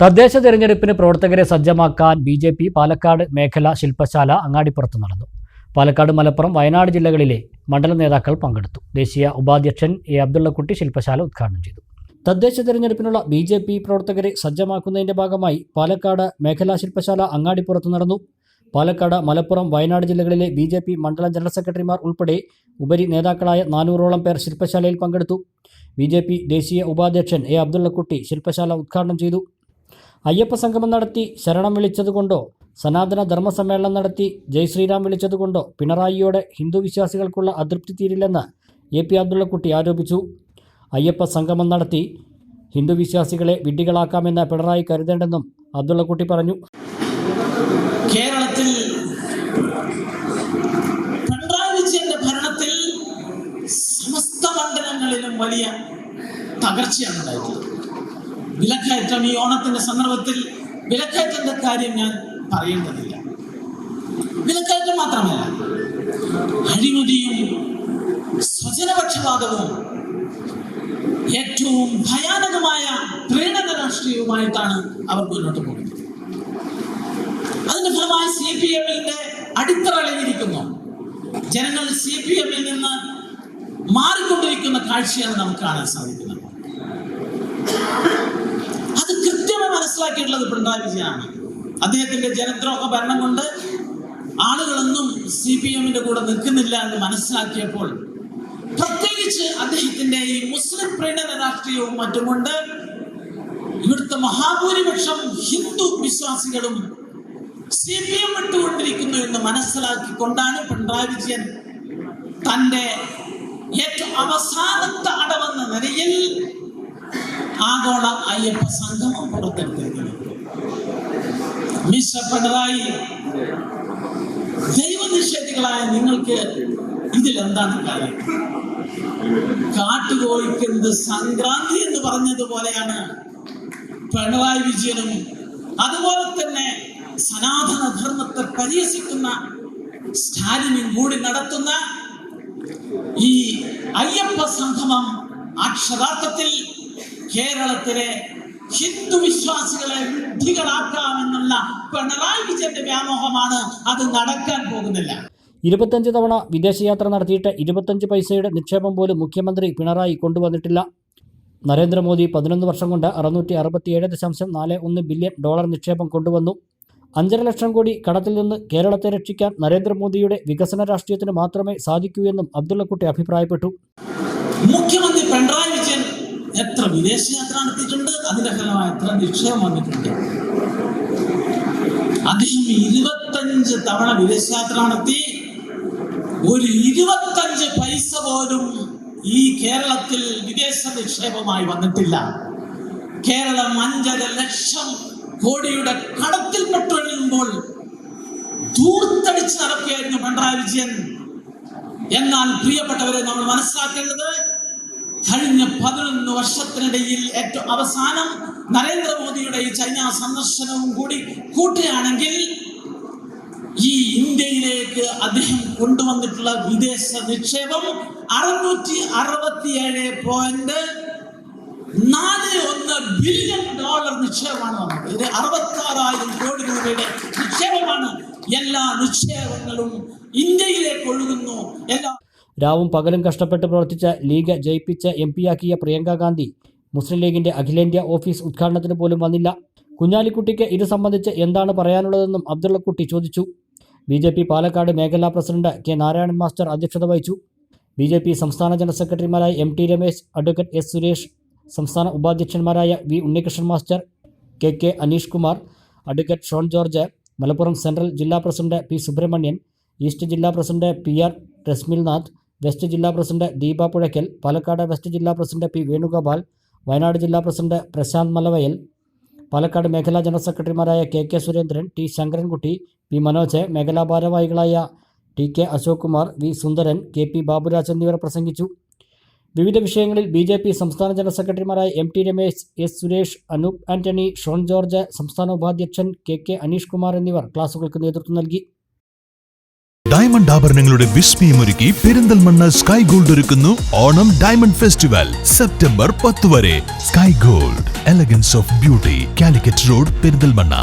തദ്ദേശ തെരഞ്ഞെടുപ്പിന് പ്രവർത്തകരെ സജ്ജമാക്കാൻ ബി ജെ പി പാലക്കാട് മേഖല ശില്പശാല അങ്ങാടിപ്പുറത്ത് നടന്നു. പാലക്കാട് മലപ്പുറം വയനാട് ജില്ലകളിലെ മണ്ഡല നേതാക്കൾ പങ്കെടുത്തു. ദേശീയ ഉപാധ്യക്ഷൻ എ അബ്ദുള്ളക്കുട്ടി ശില്പശാല ഉദ്ഘാടനം ചെയ്തു. തദ്ദേശ തെരഞ്ഞെടുപ്പിനുള്ള ബി ജെ പി പ്രവർത്തകരെ സജ്ജമാക്കുന്നതിന്റെ ഭാഗമായി പാലക്കാട് മേഖലാ ശില്പശാല അങ്ങാടിപ്പുറത്ത് നടന്നു. പാലക്കാട് മലപ്പുറം വയനാട് ജില്ലകളിലെ ബി ജെ പി മണ്ഡല ജനറൽ സെക്രട്ടറിമാർ ഉൾപ്പെടെ ഉപരി നേതാക്കളായ നാനൂറോളം പേർ ശില്പശാലയിൽ പങ്കെടുത്തു. ബി ജെ പി ദേശീയ ഉപാധ്യക്ഷൻ എ അബ്ദുള്ളക്കുട്ടി ശില്പശാല ഉദ്ഘാടനം ചെയ്തു. അയ്യപ്പ സംഗമം നടത്തി ശരണം വിളിച്ചതുകൊണ്ടോ സനാതന ധർമ്മ സമ്മേളനം നടത്തി ജയ് ശ്രീറാം വിളിച്ചതുകൊണ്ടോ പിണറായിയോടെ ഹിന്ദു വിശ്വാസികൾക്കുള്ള അതൃപ്തി തീരില്ലെന്ന് എ പി അബ്ദുള്ളക്കുട്ടി ആരോപിച്ചു. അയ്യപ്പ സംഗമം നടത്തി ഹിന്ദു വിശ്വാസികളെ വിഡ്ഢികളാക്കാമെന്ന് പിണറായി കരുതേണ്ടെന്നും അബ്ദുള്ളക്കുട്ടി പറഞ്ഞു. കേരളത്തിൽ ഭരണത്തിൽ സമസ്ത മണ്ഡലങ്ങളിലും വലിയ തകർച്ചയാണ് ഉണ്ടായിട്ടുള്ളത്. വിലക്കയറ്റം ഈ ഓണത്തിന്റെ സന്ദർഭത്തിൽ വിലക്കയറ്റത്തിന്റെ കാര്യം ഞാൻ പറയേണ്ടതില്ല. വിലക്കയറ്റം മാത്രമല്ല അഴിമതിയും സ്വജനപക്ഷപാതവും ഏറ്റവും ഭയാനകമായ പ്രീണന രാഷ്ട്രീയവുമായിട്ടാണ് അവർ മുന്നോട്ട് പോകുന്നത്. അതിന്റെ ഫലമായി സി പി എമ്മിന്റെ അടിത്തറ ഇളകിയിരിക്കുന്നു ജനങ്ങൾ സി പി എമ്മിൽ നിന്ന് മാറിക്കൊണ്ടിരിക്കുന്ന കാഴ്ചയാണ് നമുക്ക് കാണാൻ സാധിക്കുന്നത്. മനസ്സിലാക്കിയിട്ടുള്ളത് പിണറായി വിജയനാണ്. അദ്ദേഹത്തിന്റെ ജനദ്രോഹ ഭരണം കൊണ്ട് ആളുകളൊന്നും സി പി എമ്മിന്റെ കൂടെ നിൽക്കുന്നില്ല എന്ന് മനസ്സിലാക്കിയപ്പോൾ പ്രത്യേകിച്ച് അദ്ദേഹത്തിന്റെ ഈ മുസ്ലിം പ്രീണന രാഷ്ട്രീയവും മറ്റും കൊണ്ട് ഇവിടുത്തെ മഹാഭൂരിപക്ഷം ഹിന്ദു വിശ്വാസികളും സി പി എം വിട്ടുകൊണ്ടിരിക്കുന്നു എന്ന് മനസ്സിലാക്കിക്കൊണ്ടാണ് പിണറായി വിജയൻ തന്റെ ഏറ്റവും അവസാനത്തെ അടവെന്ന നിലയിൽ ആഗോള അയ്യപ്പ സംഗമം പുറത്തെടുത്തിരിക്കുന്നു. മിസ്റ്റർ പിണറായി ദൈവനിഷേധികളായ നിങ്ങൾക്ക് ഇതിൽ എന്താണ് കാര്യം? കാട്ടുകോഴിക്കുന്നത് സംക്രാന്തി എന്ന് പറഞ്ഞതുപോലെയാണ് പിണറായി വിജയനും അതുപോലെ തന്നെ സനാതന ധർമ്മത്തെ പരിഹസിക്കുന്ന സ്റ്റാലിനും കൂടി നടത്തുന്ന ഈ അയ്യപ്പ സംഗമം അക്ഷരാർത്ഥത്തിൽ കേരളത്തിലെ ഹിന്ദു വിശ്വാസികളെ വിഡ്ഢികളാക്കാമെന്നുള്ള പിണറായി വിജയന്റെ വ്യാമോഹമാണ് അത് നടക്കാൻ പോകുന്നില്ല. ഇരുപത്തഞ്ച് തവണ വിദേശയാത്ര നടത്തിയിട്ട് ഇരുപത്തഞ്ച് പൈസയുടെ നിക്ഷേപം പോലും മുഖ്യമന്ത്രി പിണറായി കൊണ്ടുവന്നിട്ടില്ല. നരേന്ദ്രമോദി പതിനൊന്ന് വർഷം കൊണ്ട് അറുന്നൂറ്റി അറുപത്തിയേഴ് ദശാംശം നാല് ഒന്ന് ബില്യൺ ഡോളർ നിക്ഷേപം കൊണ്ടുവന്നു. അഞ്ചര ലക്ഷം കോടി കടത്തിൽ നിന്ന് കേരളത്തെ രക്ഷിക്കാൻ നരേന്ദ്രമോദിയുടെ വികസന രാഷ്ട്രീയത്തിന് മാത്രമേ സാധിക്കൂ എന്നും അബ്ദുള്ളക്കുട്ടി അഭിപ്രായപ്പെട്ടു. മുഖ്യമന്ത്രി പിണറായി വിജയൻ എത്ര വിദേശയാത്ര നടത്തിയിട്ടുണ്ട്? അതിന്റെ ഫലമായി എത്ര നിക്ഷേപം വന്നിട്ടുണ്ട്? അദ്ദേഹം ഇരുപത്തഞ്ച് തവണ വിദേശയാത്ര നടത്തി. ഒരു ഇരുപത്തഞ്ച് പൈസ പോലും ഈ കേരളത്തിൽ വിദേശ നിക്ഷേപമായി വന്നിട്ടില്ല. കേരളം അഞ്ചര ലക്ഷം കോടിയുടെ കടത്തിൽപ്പെട്ടൊഴുകുമ്പോൾ ദൂർത്തടിച്ച് നടക്കുകയായിരുന്നു പിണറായി വിജയൻ. എന്നാൽ പ്രിയപ്പെട്ടവരെ നമ്മൾ മനസ്സിലാക്കേണ്ടത് കഴിഞ്ഞ പതിനൊന്ന് വർഷത്തിനിടയിൽ ഏറ്റവും അവസാനം നരേന്ദ്രമോദിയുടെ ഈ ചൈന സന്ദർശനവും കൂടി കൂട്ടുകയാണെങ്കിൽ ഈ ഇന്ത്യയിലേക്ക് അദ്ദേഹം കൊണ്ടുവന്നിട്ടുള്ള വിദേശ നിക്ഷേപം അറുന്നൂറ്റി അറുപത്തിയേഴ് പോയിന്റ് നാല് ഒന്ന് ബില്യൺ ഡോളർ നിക്ഷേപമാണ് വന്നത്. ഇത് അറുപത്തി ആറായിരം കോടി രൂപയുടെ നിക്ഷേപമാണ്. എല്ലാ നിക്ഷേപങ്ങളും ഇന്ത്യയിലേക്ക് ഒഴുകുന്നു. എല്ലാ രാവും പകലും കഷ്ടപ്പെട്ട് പ്രവർത്തിച്ച ലീഗ് ജയിപ്പിച്ച് എം പിയാക്കിയ പ്രിയങ്ക ഗാന്ധി മുസ്ലിം ലീഗിന്റെ അഖിലേന്ത്യാ ഓഫീസ് ഉദ്ഘാടനത്തിന് പോലും വന്നില്ല. കുഞ്ഞാലിക്കുട്ടിക്ക് ഇത് സംബന്ധിച്ച് എന്താണ് പറയാനുള്ളതെന്നും അബ്ദുള്ളക്കുട്ടി ചോദിച്ചു. ബി ജെ പി പാലക്കാട് മേഖലാ പ്രസിഡന്റ് കെ നാരായണൻ മാസ്റ്റർ അധ്യക്ഷത വഹിച്ചു. ബി ജെ പി സംസ്ഥാന ജനറൽ സെക്രട്ടറിമാരായ M T Ramesh advocate S Suresh സംസ്ഥാന ഉപാധ്യക്ഷന്മാരായ V Unnikrishnan master K K Aneesh Kumar advocate Shone George Malappuram central ജില്ലാ പ്രസിഡന്റ് പി സുബ്രഹ്മണ്യൻ ഈസ്റ്റ് ജില്ലാ president P R Rasmilnath west ജില്ലാ president Deepa Puzhakkal Palakkad west ജില്ലാ president P Venugopal Wayanad ജില്ലാ president Prashanth Malavayal Palakkad മേഖലാ general സെക്രട്ടറിമാരായ K K Surendran T Sankarankutty P Manoj മേഖലാ ഭാരവാഹികളായ T K Ashok Kumar V Sundaran K P Baburaj എന്നിവർ പ്രസംഗിച്ചു. വിവിധ വിഷയങ്ങളിൽ ബി ജെ പി സംസ്ഥാന ജനറൽ സെക്രട്ടറിമാരായ M T Ramesh S Suresh Anoop Antony Shone George സംസ്ഥാന ഉപാധ്യക്ഷൻ കെ കെ അനീഷ് കുമാർ എന്നിവർ ക്ലാസുകൾക്ക് നേതൃത്വം നൽകി. ഡയമണ്ട് ആഭരണങ്ങളുടെ വിസ്മയമൊരുക്കി പെരിന്തൽമണ്ണ സ്കൈ ഗോൾഡ് ഒരുക്കുന്നു ഓണം ഡയമണ്ട് ഫെസ്റ്റിവൽ സെപ്റ്റംബർ പത്ത് വരെ. Sky Gold elegance of beauty Calicut road Perinthalmanna.